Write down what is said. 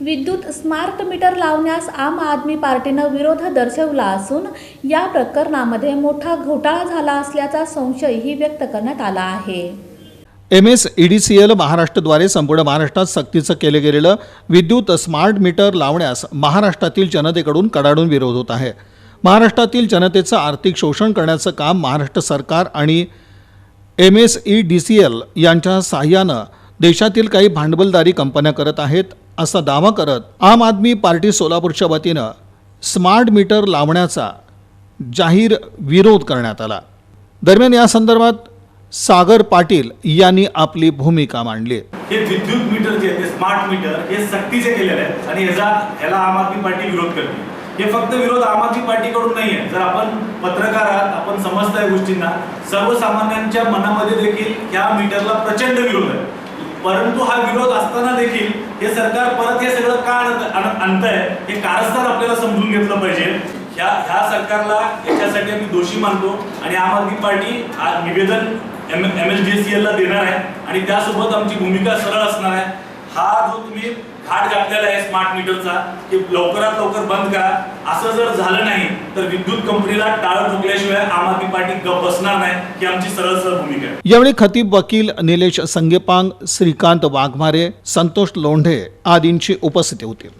विद्युत smart meter लावण्यास आम आदमी पार्टीनं विरोध दर्शवला असून या प्रकरणामध्ये मोठा घोटाळा झाला असल्याचा संशयही व्यक्त करण्यात आला आहे. M S E D C L महाराष्ट्रद्वारे संपूर्ण महाराष्ट्रात सक्तीचं केलं गेलेलं विद्युत स्मार्ट मीटर लावण्यास महाराष्ट्रातील जनतेकडून कडाडून विरोध होत आहे. महाराष्ट्रातील जनतेचं आर्थिक शोषण करण्याचं काम महाराष्ट्र सरकार आणि M S E D C L यांच्या साह्यानं देशातील काही भांडवलदारी कंपन्या करत आहेत असा दावा करत आम आदमी पार्टी सोलापूरच्या वतीनं स्मार्ट मीटर लावण्याचा जाहीर विरोध करण्यात आला. दरम्यान या संदर्भात सागर पाटील यांनी आपली भूमिका मांडली. हे विद्युत मीटर जे आहे ते स्मार्ट मीटर हे सक्तीचे केलेले आहेत आणि याचा याला आम आदमी पार्टी विरोध करते. हे फक्त विरोध आम आदमी पार्टीकडून नाही आहे. जर आपण पत्रकार आहात आपण समजता या गोष्टींना सर्वसामान्यांच्या मनामध्ये देखील या मीटरला प्रचंड विरोध आहे. परंतु हा विरोध असताना देखील हे सरकार परत हे सगळं का आणत आहे हे कारस्थान आपल्याला समजून घेतलं पाहिजे. ह्या ह्या सरकारला याच्यासाठी आम्ही दोषी मानतो आणि आम आदमी पार्टी हा निवेदन M M L G C एलला देणार आहे आणि त्यासोबत आमची भूमिका सरळ असणार आहे. हा जो तुम्ही घाट घातलेला आहे स्मार्ट मीटरचा की लवकरात लवकर बंद करा. असं जर झालं नाही तर विद्युत कंपनीला टाळं ठोकल्याशिवाय आम आदमी पार्टी गप बसणार नाही ही आमची सरळ सरळ भूमिका आहे. यावेळी खतीब वकील निलेश संगेपांग श्रीकांत वाघमारे संतोष लोंढे आदींची उपस्थिती होती.